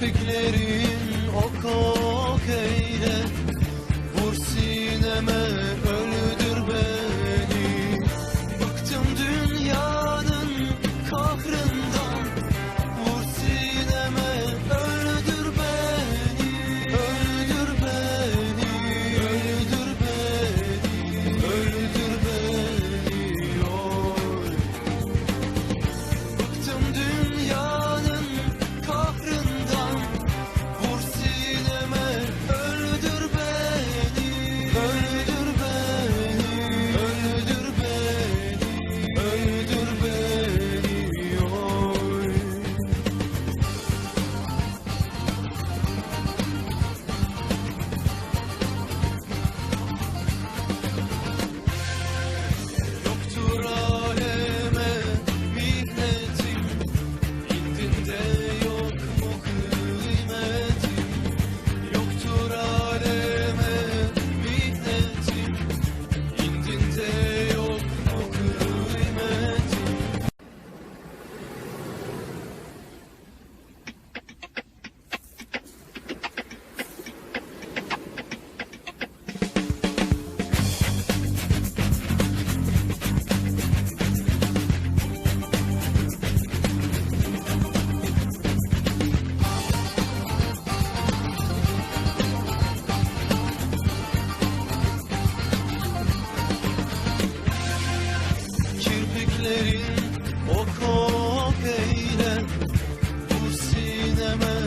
kirpiklerin ok ok eyle. ellerin ok ok eyle Vur sineme